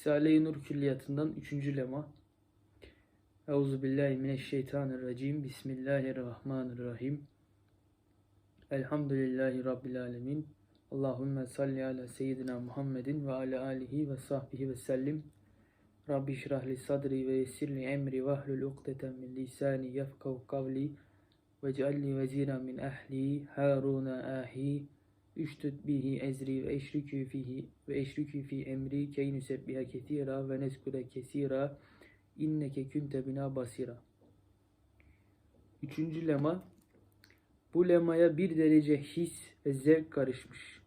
Risale-i Nur Külliyatı'ndan 3. lema. Euzu billahi mineşşeytanirracim. Bismillahirrahmanirrahim. Elhamdülillahi rabbil alamin. Allahumme salli ala seyyidina Muhammedin ve ala alihi ve sahbihi ve sellim. Rabbi şrah li sadri ve yessirli emri ve ahlul ukdeten min lisani yefkahu kavli ve cealli vezira min ahli Haruna ahi Üştüt bihi ezri ve eşrikü fihi ve eşrikü fi emri key nusebbiha kesira ve neskure kesira inneke kunte bina basira. Üçüncü lema bu lemaya bir derece his ve zevk karışmış.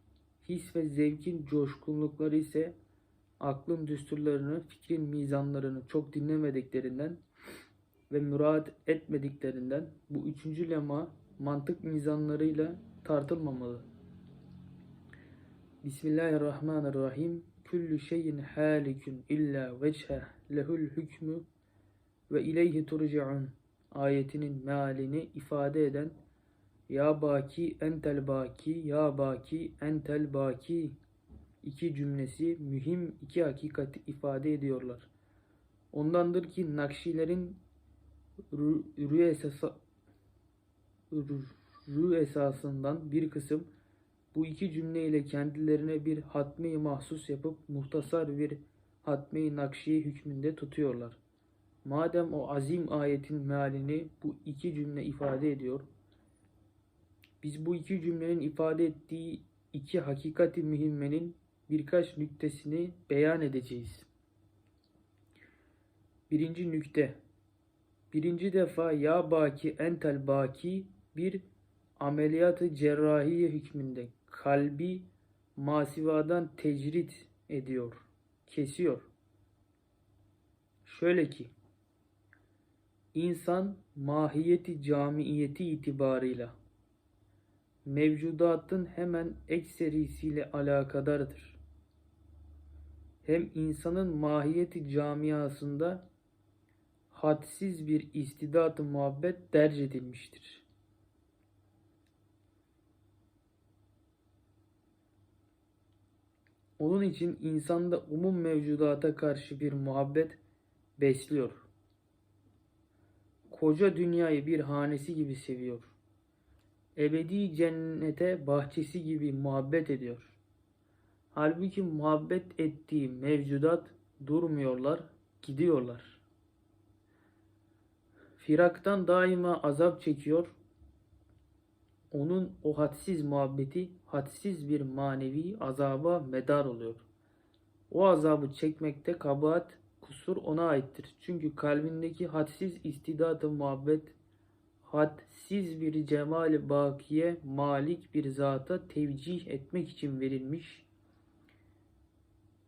His ve zevkin coşkunlukları ise aklın düsturlarını, fikrin mizanlarını çok dinlemediklerinden ve murad etmediklerinden bu üçüncü lema mantık mizanlarıyla tartılmamalı. Bismillahirrahmanirrahim. Küllü şeyin halikün illa vecheh lehul hükmü ve ileyhi turcaun ayetinin mealini ifade eden Ya baki entel baki ya baki entel baki iki cümlesi mühim iki hakikati ifade ediyorlar. Ondandır ki Nakşilerin rü, rü, esasa, rü, rü esasından bir kısım bu iki cümleyle kendilerine bir hatmi mahsus yapıp muhtasar bir hatmi nakşi hükmünde tutuyorlar. Madem o azim ayetin mealini bu iki cümle ifade ediyor, biz bu iki cümlenin ifade ettiği iki hakikati mühimmenin birkaç nüktesini beyan edeceğiz. Birinci nükte. Birinci defa ya baki entel baki bir ameliyatı cerrahiye hükmünde kalbi masivadan tecrit ediyor, kesiyor. Şöyle ki, insan mahiyeti camiyeti itibarıyla mevcudatın hemen ekserisiyle alakadardır. Hem insanın mahiyeti camiasında hadsiz bir istidat-ı muhabbet derc edilmiştir. Onun için insanda umum mevcudata karşı bir muhabbet besliyor. Koca dünyayı bir hanesi gibi seviyor. Ebedi cennete bahçesi gibi muhabbet ediyor. Halbuki muhabbet ettiği mevcudat durmuyorlar, gidiyorlar. Firaktan daima azap çekiyor. Onun o hadsiz muhabbeti hadsiz bir manevi azaba medar oluyor. O azabı çekmekte kabahat, kusur ona aittir. Çünkü kalbindeki hadsiz istidat-ı muhabbet hadsiz bir cemal-i bakiye malik bir zata tevcih etmek için verilmiş.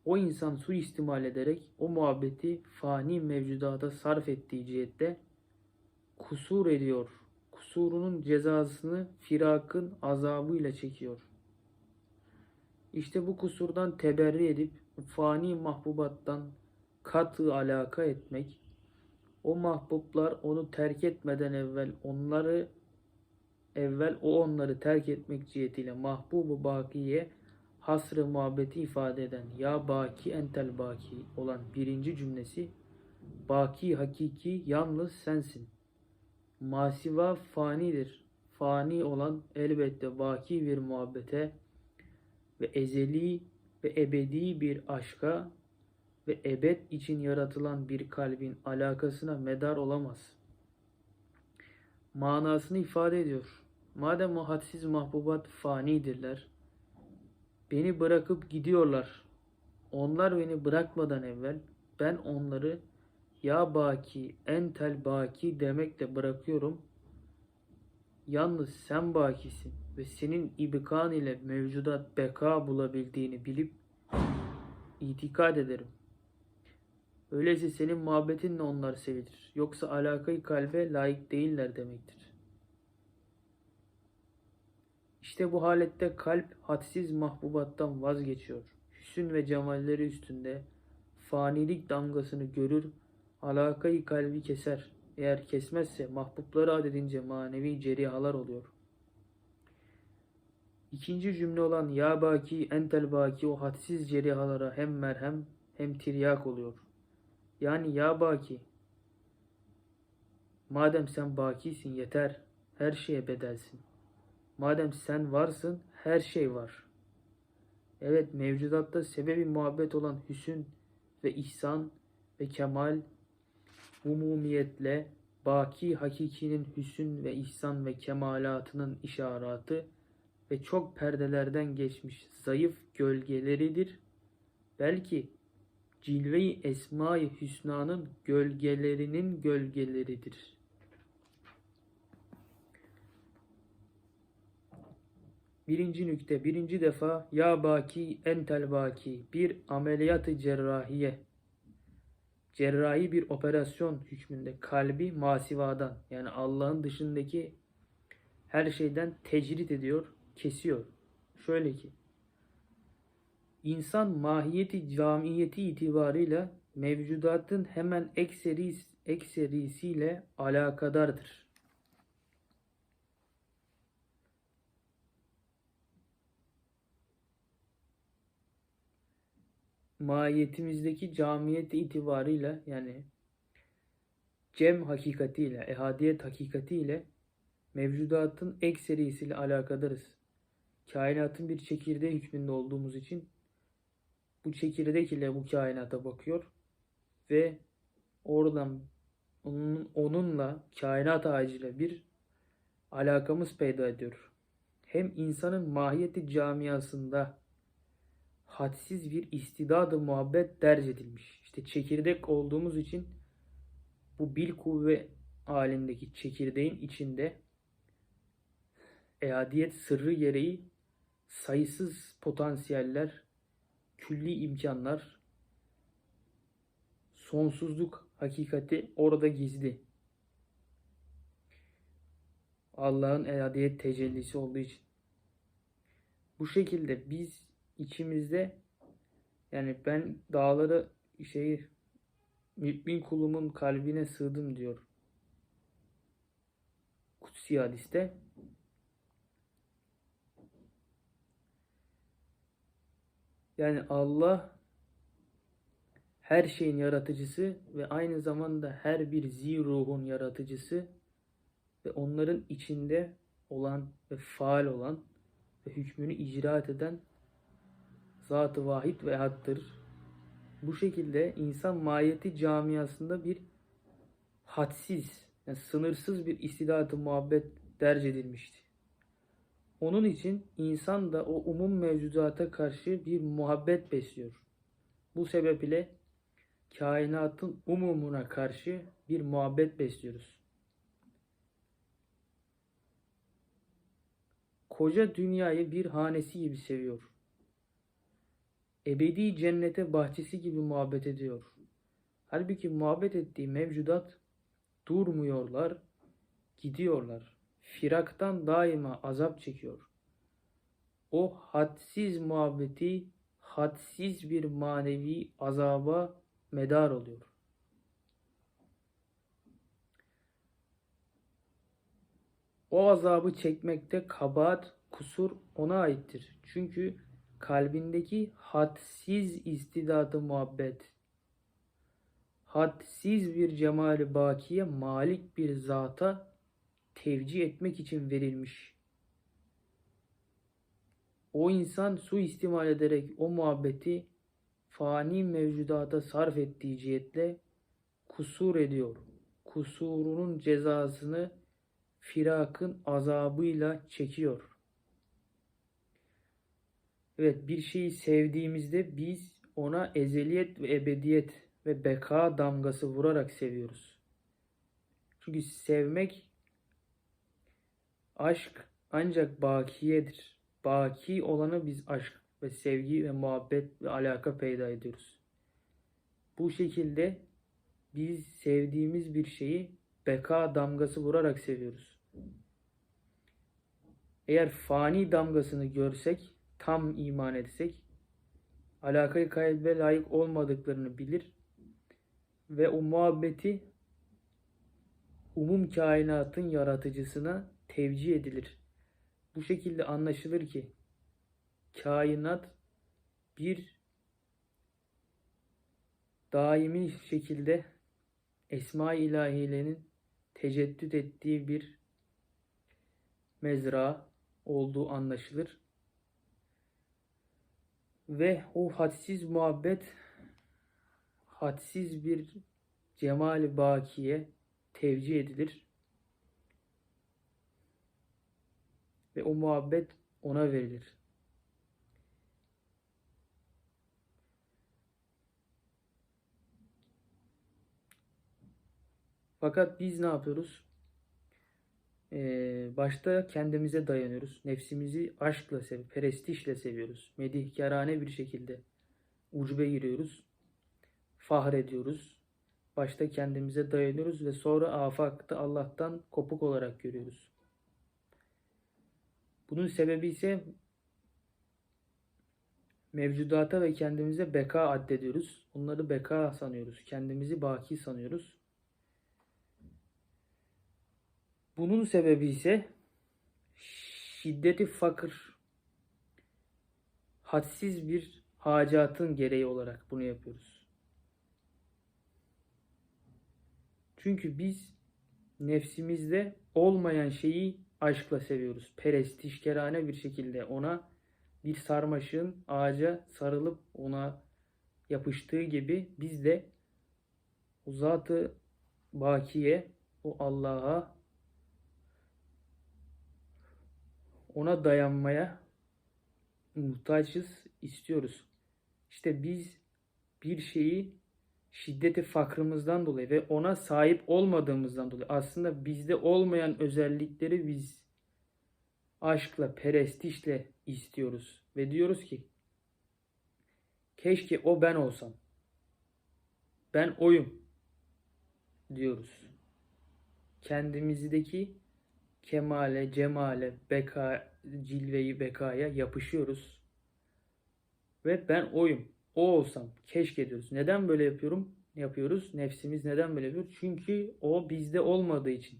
O insan suistimal ederek o muhabbeti fani mevcudata sarf ettiği cihette kusur ediyor. Kusurunun cezasını firakın azabıyla çekiyor. İşte bu kusurdan teberri edip fani mahbubattan katı alaka etmek, o mahbublar onu terk etmeden evvel onları evvel o onları terk etmek cihetiyle mahbubu bakiye hasrı muhabbeti ifade eden ya baki entel baki olan birinci cümlesi baki hakiki yalnız sensin. Masiva fanidir. Fani olan elbette baki bir muhabbete ve ezeli ve ebedi bir aşka ve ebed için yaratılan bir kalbin alakasına medar olamaz. Manasını ifade ediyor. Madem o hadsiz mahbubat fanidirler, beni bırakıp gidiyorlar. Onlar beni bırakmadan evvel ben onları ya baki entel baki demekle bırakıyorum. Yalnız sen bakisin ve senin ibkan ile mevcudat beka bulabildiğini bilip itikad ederim. Öyleyse senin muhabbetinle onlar sevilir. Yoksa alakayı kalbe layık değiller demektir. İşte bu halette kalp hadsiz mahbubattan vazgeçiyor. Hüsün ve cemalleri üstünde fanilik damgasını görür, alakayı kalbi keser. Eğer kesmezse mahbubları adedince manevi cerihalar oluyor. İkinci cümle olan ya baki entel baki o hadsiz cerihalara hem merhem hem tiryak oluyor. Yani ya baki madem sen bakisin yeter her şeye bedelsin. Madem sen varsın her şey var. Evet mevcudatta sebebi muhabbet olan hüsün ve ihsan ve kemal umumiyetle baki hakikinin hüsün ve ihsan ve kemalatının işaratı ve çok perdelerden geçmiş zayıf gölgeleridir. Belki cilve-i esma-i hüsnanın gölgelerinin gölgeleridir. Birinci nükte, birinci defa ya baki entel baki bir ameliyatı cerrahiye cerrahi bir operasyon hükmünde kalbi masivadan yani Allah'ın dışındaki her şeyden tecrit ediyor, kesiyor. Şöyle ki insan mahiyeti camiyeti itibarıyla mevcudatın hemen ekseri, ekserisiyle alakadardır. Mahiyetimizdeki camiyet itibarıyla yani cem hakikatiyle, ehadiyet hakikatiyle mevcudatın ekserisiyle alakadarız. Kainatın bir çekirdeği hükmünde olduğumuz için bu çekirdek ile bu kainata bakıyor ve oradan onun, onunla kainat ağacıyla bir alakamız peyda ediyor. Hem insanın mahiyeti camiasında hadsiz bir istidadı muhabbet derc edilmiş. İşte çekirdek olduğumuz için bu bil kuvve halindeki çekirdeğin içinde eadiyet sırrı gereği sayısız potansiyeller, külli imkanlar, sonsuzluk hakikati orada gizli. Allah'ın eadiyet tecellisi olduğu için. Bu şekilde biz içimizde yani ben dağları şeyi mümin kulumun kalbine sığdım diyor. Kutsi hadiste. Yani Allah her şeyin yaratıcısı ve aynı zamanda her bir zi ruhun yaratıcısı ve onların içinde olan ve faal olan ve hükmünü icraat eden Zat-ı vahid ve hattır. Bu şekilde insan mahiyeti camiasında bir hadsiz, yani sınırsız bir istidat-ı muhabbet derc edilmişti. Onun için insan da o umum mevcudata karşı bir muhabbet besliyor. Bu sebeple kainatın umumuna karşı bir muhabbet besliyoruz. Koca dünyayı bir hanesi gibi seviyor ebedi cennete bahçesi gibi muhabbet ediyor. Halbuki muhabbet ettiği mevcudat durmuyorlar, gidiyorlar. Firaktan daima azap çekiyor. O hadsiz muhabbeti hadsiz bir manevi azaba medar oluyor. O azabı çekmekte kabahat, kusur ona aittir. Çünkü kalbindeki hadsiz istidadı muhabbet, hadsiz bir cemali bakiye malik bir zata tevcih etmek için verilmiş. O insan su istimal ederek o muhabbeti fani mevcudata sarf ettiği cihetle kusur ediyor. Kusurunun cezasını firakın azabıyla çekiyor. Evet bir şeyi sevdiğimizde biz ona ezeliyet ve ebediyet ve beka damgası vurarak seviyoruz. Çünkü sevmek aşk ancak bakiyedir. Baki olanı biz aşk ve sevgi ve muhabbet ve alaka peyda ediyoruz. Bu şekilde biz sevdiğimiz bir şeyi beka damgası vurarak seviyoruz. Eğer fani damgasını görsek tam iman etsek alakayı kalbe layık olmadıklarını bilir ve o muhabbeti umum kainatın yaratıcısına tevcih edilir. Bu şekilde anlaşılır ki kainat bir daimi şekilde Esma-i İlahilerin teceddüt ettiği bir mezra olduğu anlaşılır. Ve o hadsiz muhabbet hadsiz bir cemal bakiye tevcih edilir. Ve o muhabbet ona verilir. Fakat biz ne yapıyoruz? Ee, başta kendimize dayanıyoruz. Nefsimizi aşkla seviyoruz, perestişle seviyoruz. Medihkarane bir şekilde ucube giriyoruz. Fahrediyoruz. Başta kendimize dayanıyoruz ve sonra afakta Allah'tan kopuk olarak görüyoruz. Bunun sebebi ise mevcudata ve kendimize beka addediyoruz. Onları beka sanıyoruz. Kendimizi baki sanıyoruz. Bunun sebebi ise şiddeti fakir, hadsiz bir hacatın gereği olarak bunu yapıyoruz. Çünkü biz nefsimizde olmayan şeyi aşkla seviyoruz. Perestişkerane bir şekilde ona bir sarmaşığın ağaca sarılıp ona yapıştığı gibi biz de o zatı bakiye, o Allah'a ona dayanmaya muhtaçız, istiyoruz. İşte biz bir şeyi şiddeti fakrımızdan dolayı ve ona sahip olmadığımızdan dolayı aslında bizde olmayan özellikleri biz aşkla, perestişle istiyoruz. Ve diyoruz ki keşke o ben olsam. Ben oyum diyoruz. Kendimizdeki kemale, cemale, beka, cilveyi bekaya yapışıyoruz. Ve ben oyum. O olsam keşke diyoruz. Neden böyle yapıyorum? Yapıyoruz. Nefsimiz neden böyle yapıyor? Çünkü o bizde olmadığı için.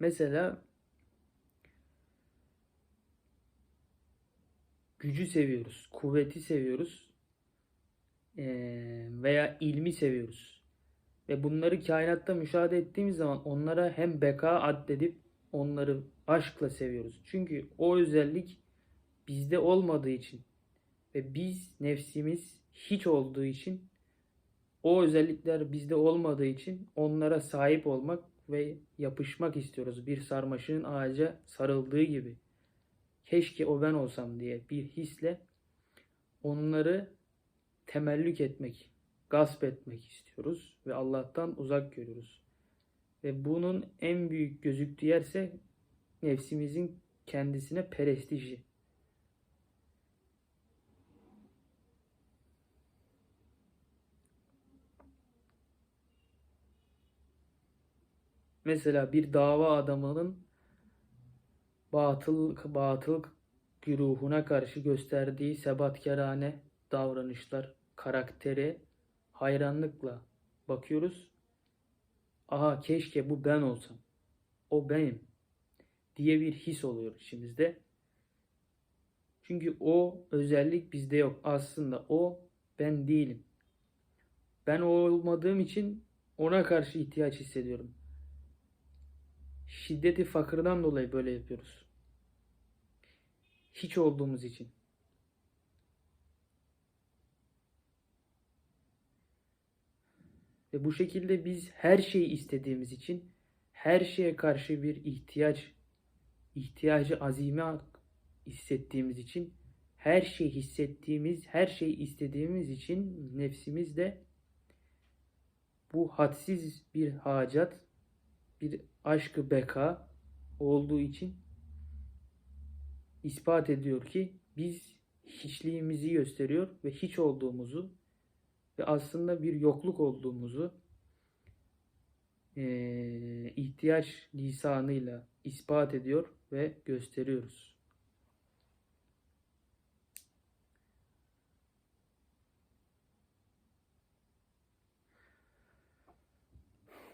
Mesela gücü seviyoruz, kuvveti seviyoruz veya ilmi seviyoruz. Ve bunları kainatta müşahede ettiğimiz zaman onlara hem beka addedip onları aşkla seviyoruz. Çünkü o özellik bizde olmadığı için ve biz nefsimiz hiç olduğu için o özellikler bizde olmadığı için onlara sahip olmak ve yapışmak istiyoruz. Bir sarmaşığın ağaca sarıldığı gibi. Keşke o ben olsam diye bir hisle onları temellük etmek, gasp etmek istiyoruz ve Allah'tan uzak görüyoruz. Ve bunun en büyük gözüktüğü yerse nefsimizin kendisine perestiji. Mesela bir dava adamının batıl batıl güruhuna karşı gösterdiği sebatkarane davranışlar, karakteri hayranlıkla bakıyoruz. Aha keşke bu ben olsam. O benim diye bir his oluyor içimizde. Çünkü o özellik bizde yok. Aslında o ben değilim. Ben o olmadığım için ona karşı ihtiyaç hissediyorum şiddeti fakırdan dolayı böyle yapıyoruz. Hiç olduğumuz için. Ve bu şekilde biz her şeyi istediğimiz için her şeye karşı bir ihtiyaç, ihtiyacı azime hissettiğimiz için her şey hissettiğimiz, her şeyi istediğimiz için nefsimiz de bu hadsiz bir hacat, bir aşkı beka olduğu için ispat ediyor ki biz hiçliğimizi gösteriyor ve hiç olduğumuzu ve aslında bir yokluk olduğumuzu ihtiyaç lisanıyla ispat ediyor ve gösteriyoruz.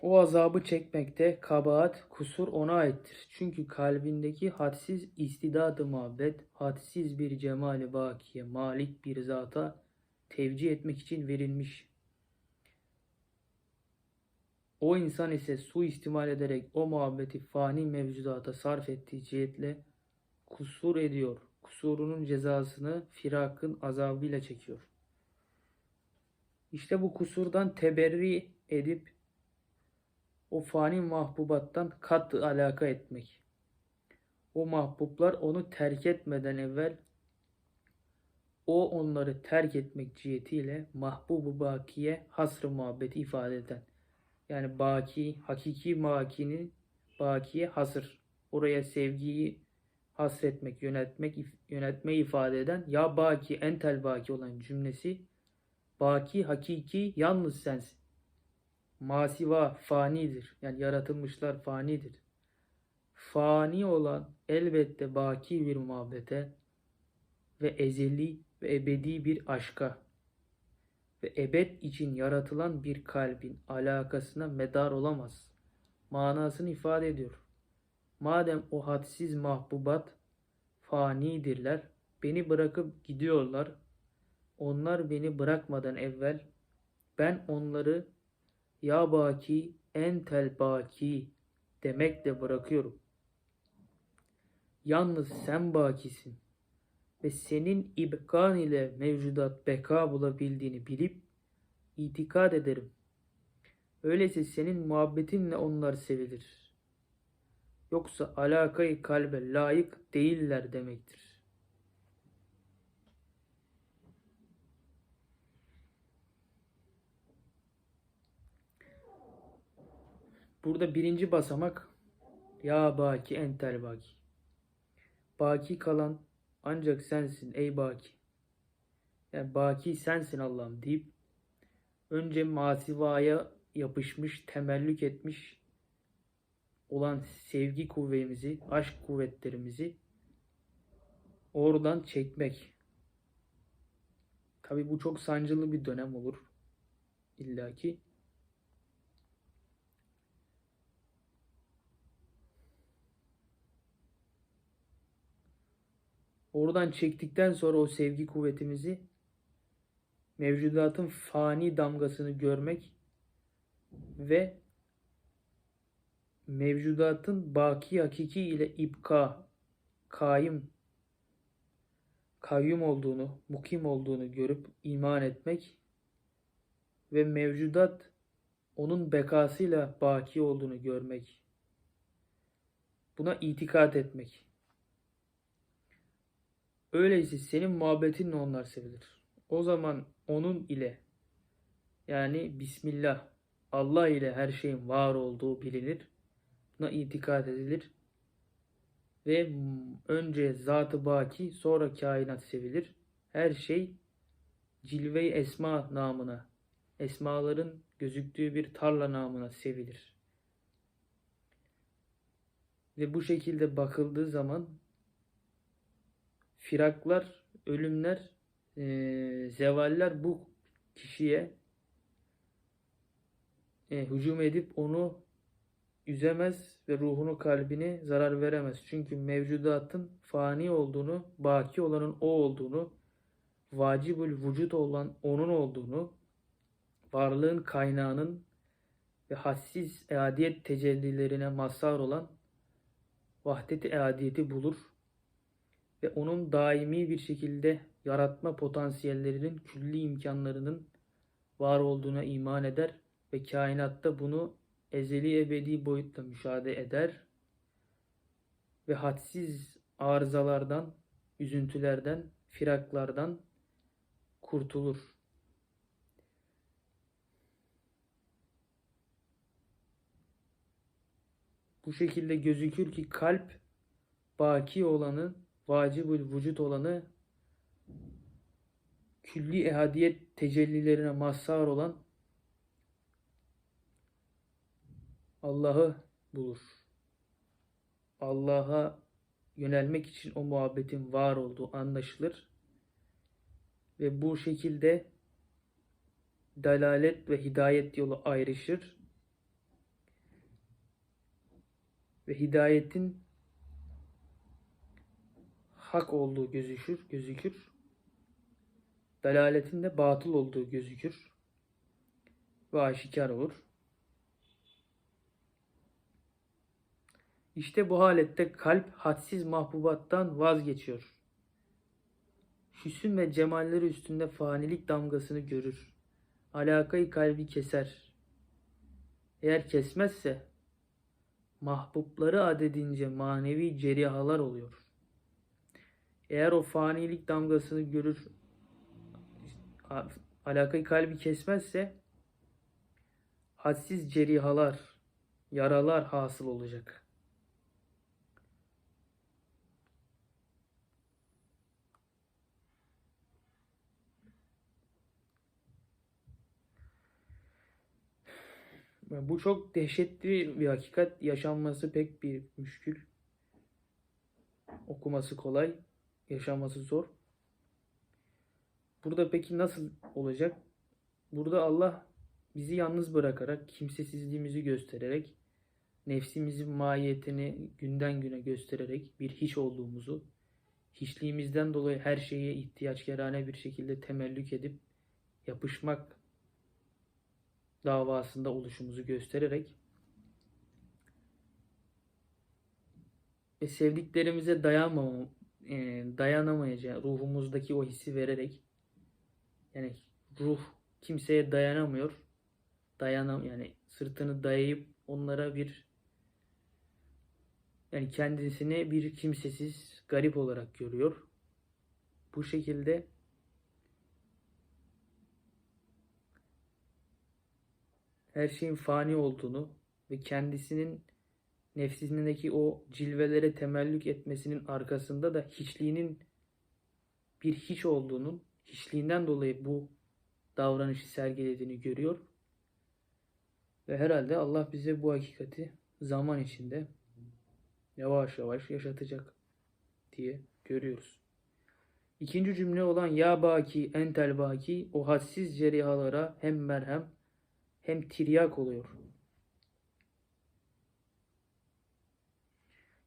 O azabı çekmekte kabahat, kusur ona aittir. Çünkü kalbindeki hadsiz istidadı muhabbet, hadsiz bir cemali bakiye, malik bir zata tevcih etmek için verilmiş. O insan ise suistimal ederek o muhabbeti fani mevcudata sarf ettiği cihetle kusur ediyor. Kusurunun cezasını firakın azabıyla çekiyor. İşte bu kusurdan teberri edip o fani mahbubattan kat alaka etmek. O mahbublar onu terk etmeden evvel o onları terk etmek cihetiyle mahbubu bakiye hasrı muhabbeti ifade eden. Yani baki, hakiki bakinin bakiye hasır. Oraya sevgiyi hasretmek, yönetmek, yönetme ifade eden ya baki, entel baki olan cümlesi baki, hakiki, yalnız sensin. Masiva fanidir. Yani yaratılmışlar fanidir. Fani olan elbette baki bir muhabbete ve ezeli ve ebedi bir aşka ve ebed için yaratılan bir kalbin alakasına medar olamaz. Manasını ifade ediyor. Madem o hadsiz mahbubat fanidirler, beni bırakıp gidiyorlar. Onlar beni bırakmadan evvel ben onları ya baki entel baki demekle bırakıyorum. Yalnız sen bakisin ve senin ibkan ile mevcudat beka bulabildiğini bilip itikad ederim. Öyleyse senin muhabbetinle onlar sevilir. Yoksa alakayı kalbe layık değiller demektir. Burada birinci basamak ya baki entel baki. Baki kalan ancak sensin ey baki. Yani baki sensin Allah'ım deyip önce masivaya yapışmış, temellük etmiş olan sevgi kuvvemizi, aşk kuvvetlerimizi oradan çekmek. Tabi bu çok sancılı bir dönem olur. illaki. Oradan çektikten sonra o sevgi kuvvetimizi mevcudatın fani damgasını görmek ve mevcudatın baki hakiki ile ibka, kaim, kayyum olduğunu, mukim olduğunu görüp iman etmek ve mevcudat onun bekasıyla baki olduğunu görmek. Buna itikat etmek. Öyleyse senin muhabbetinle onlar sevilir. O zaman onun ile yani Bismillah Allah ile her şeyin var olduğu bilinir. Buna itikad edilir. Ve önce zat-ı baki sonra kainat sevilir. Her şey cilve-i esma namına, esmaların gözüktüğü bir tarla namına sevilir. Ve bu şekilde bakıldığı zaman firaklar, ölümler, e, zevaller bu kişiye e, hücum edip onu üzemez ve ruhunu kalbini zarar veremez. Çünkü mevcudatın fani olduğunu, baki olanın o olduğunu, vacibül vücut olan onun olduğunu, varlığın kaynağının ve hassiz eadiyet tecellilerine mazhar olan vahdet-i eadiyeti bulur ve onun daimi bir şekilde yaratma potansiyellerinin külli imkanlarının var olduğuna iman eder ve kainatta bunu ezeli ebedi boyutta müşahede eder ve hadsiz arızalardan, üzüntülerden, firaklardan kurtulur. Bu şekilde gözükür ki kalp baki olanı, vacibül vücut olanı külli ehadiyet tecellilerine mazhar olan Allah'ı bulur. Allah'a yönelmek için o muhabbetin var olduğu anlaşılır. Ve bu şekilde dalalet ve hidayet yolu ayrışır. ve hidayetin hak olduğu gözükür, gözükür. Dalaletin de batıl olduğu gözükür ve aşikar olur. İşte bu halette kalp hadsiz mahbubattan vazgeçiyor. Hüsün ve cemalleri üstünde fanilik damgasını görür. Alakayı kalbi keser. Eğer kesmezse mahbubları adedince manevi cerihalar oluyor. Eğer o fanilik damgasını görür, alakayı kalbi kesmezse hadsiz cerihalar, yaralar hasıl olacak. Bu çok dehşetli bir hakikat. Yaşanması pek bir müşkül. Okuması kolay, yaşanması zor. Burada peki nasıl olacak? Burada Allah bizi yalnız bırakarak, kimsesizliğimizi göstererek, nefsimizin mahiyetini günden güne göstererek bir hiç olduğumuzu, hiçliğimizden dolayı her şeye ihtiyaçkerane bir şekilde temellük edip yapışmak davasında oluşumuzu göstererek ve sevdiklerimize dayanmama, e, dayanamayacağı ruhumuzdaki o hissi vererek yani ruh kimseye dayanamıyor. Dayanam yani sırtını dayayıp onlara bir yani kendisini bir kimsesiz, garip olarak görüyor. Bu şekilde her şeyin fani olduğunu ve kendisinin nefsindeki o cilvelere temellük etmesinin arkasında da hiçliğinin bir hiç olduğunun, hiçliğinden dolayı bu davranışı sergilediğini görüyor. Ve herhalde Allah bize bu hakikati zaman içinde yavaş yavaş yaşatacak diye görüyoruz. İkinci cümle olan ya baki entel baki o hadsiz cerihalara hem merhem hem tiryak oluyor.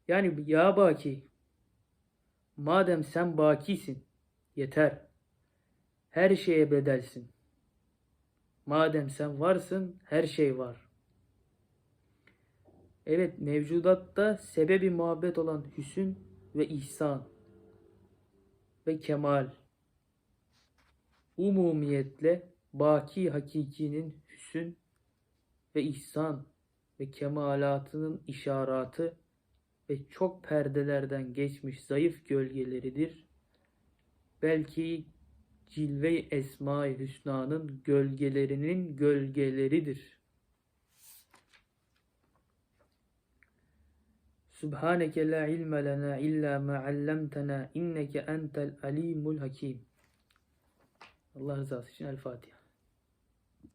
Yani ya baki madem sen bakisin yeter. Her şeye bedelsin. Madem sen varsın her şey var. Evet mevcudatta sebebi muhabbet olan hüsün ve ihsan ve kemal umumiyetle baki hakikinin hüsün ve ihsan ve kemalatının işaratı ve çok perdelerden geçmiş zayıf gölgeleridir. Belki cilve-i esma-i hüsnanın gölgelerinin gölgeleridir. Subhaneke la ilme lena illa ma allamtena inneke entel alimul hakim. Allah rızası için El Fatiha.